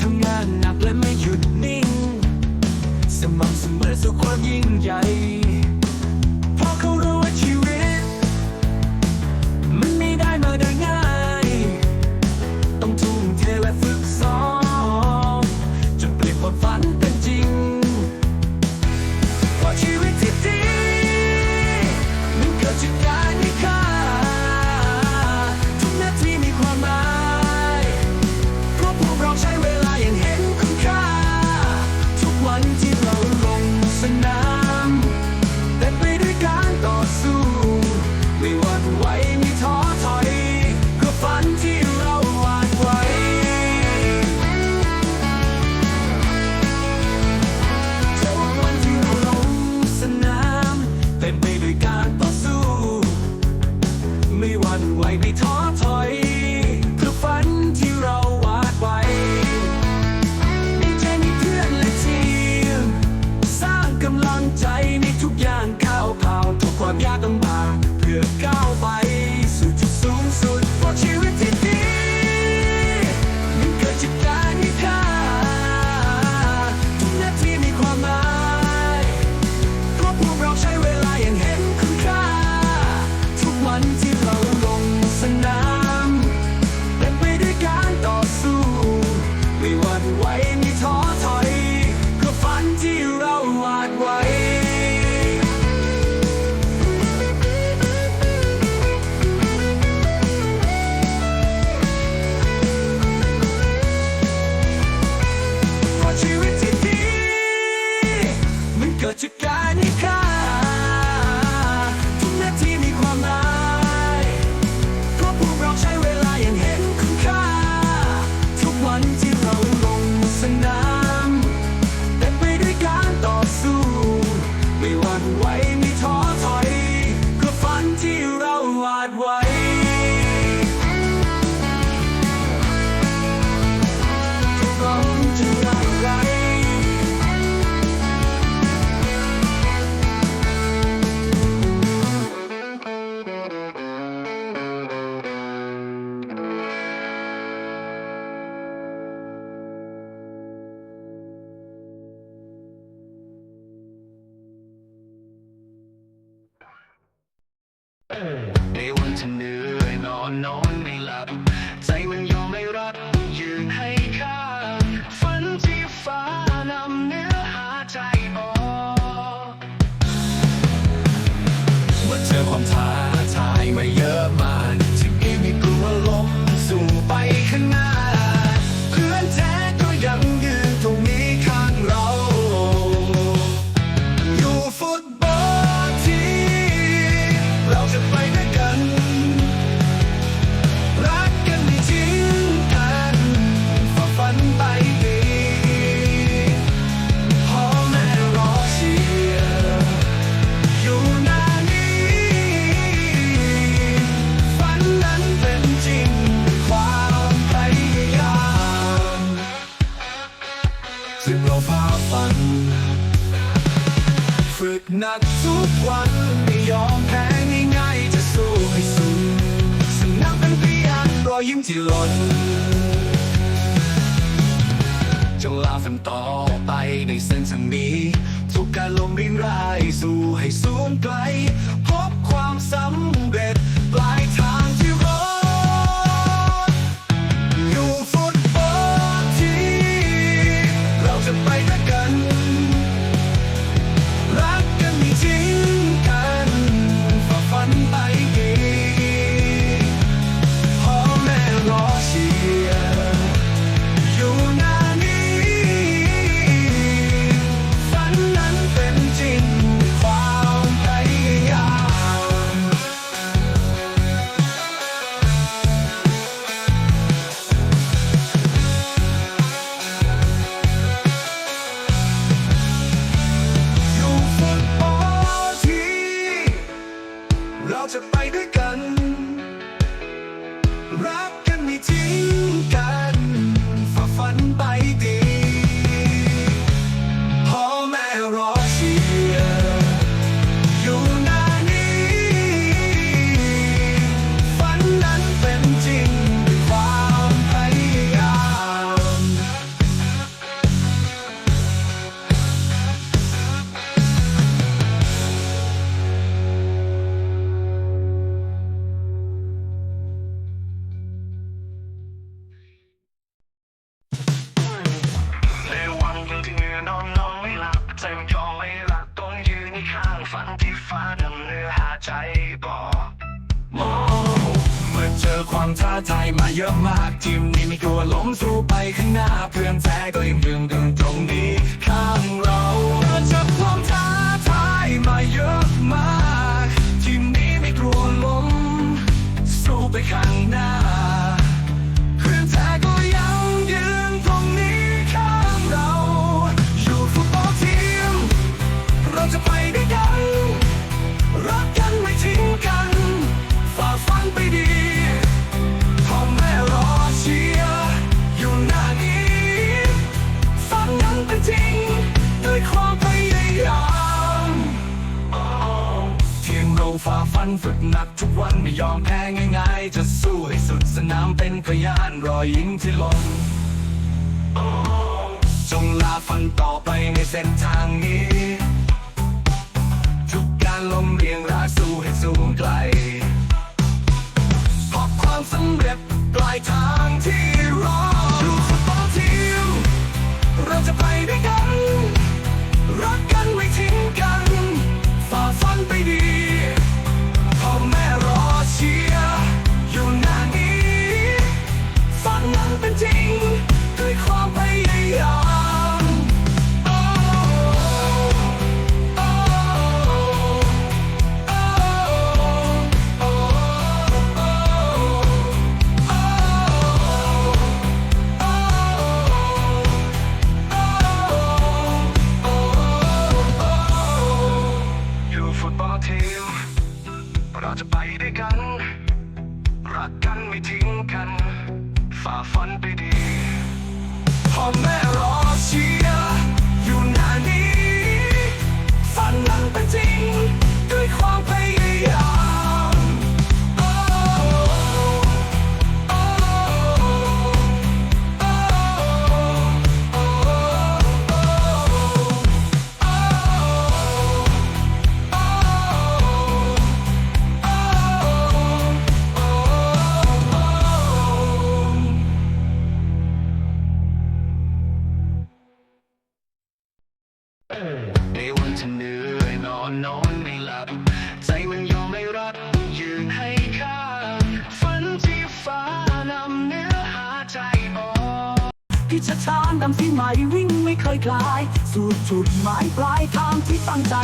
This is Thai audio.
ทำงานหนักและไม่หยุดนิ่ง สม่ำเสมอสู่ความยิ่งใหญ่ ในวันที่เหนื่อยนอนนอนไม่หลับ ใจมันยอมไม่รับยืนให้ค่าฝันที่ฟ้านำเนื้อหาใจออกว่าเจอความท้าทายไม่ ยิ้มที่หล่นจงลาฝันต่อไปในเส้นทางนี้ ทุกการลมรินรายสู่ให้สูญไกล พบความสำ รักกันไม่ทิ้งกันันที่ฟ้าดังเนื้อหาใจบอกมองเมื่อเจอความท้าทายมาเยอะมากทีมนี้ไม่กลัวล้มสู้ไปข้างหน้าเพื่อนแท้ก็ยังยืนดึงตรงนี้ข้างเราันฝึกหนักทุกวันไม่ยอมแพ้ง่ายๆ จะสู้ให้สุดสนามเป็นพยานรอยยิ้มที่ลงจงลาฟันต่อไปในเส้นทางนี้ ทุกการลมเรียงรากสู้ให้สูงไกลพบความสำเร็จปลายทางที่รอดูฟุตบอลทีมเราจะไป อนอนอนไม่หลับ ใจมันยอมไม่รับยืนให้ค้างฝันที่ฟ้านำเนื้อหาใจออกที่ชะชานดำที่ใหม่วิ่งไม่เคยคลาย สู่จุดหมายปลายทางที่ตั้งใจ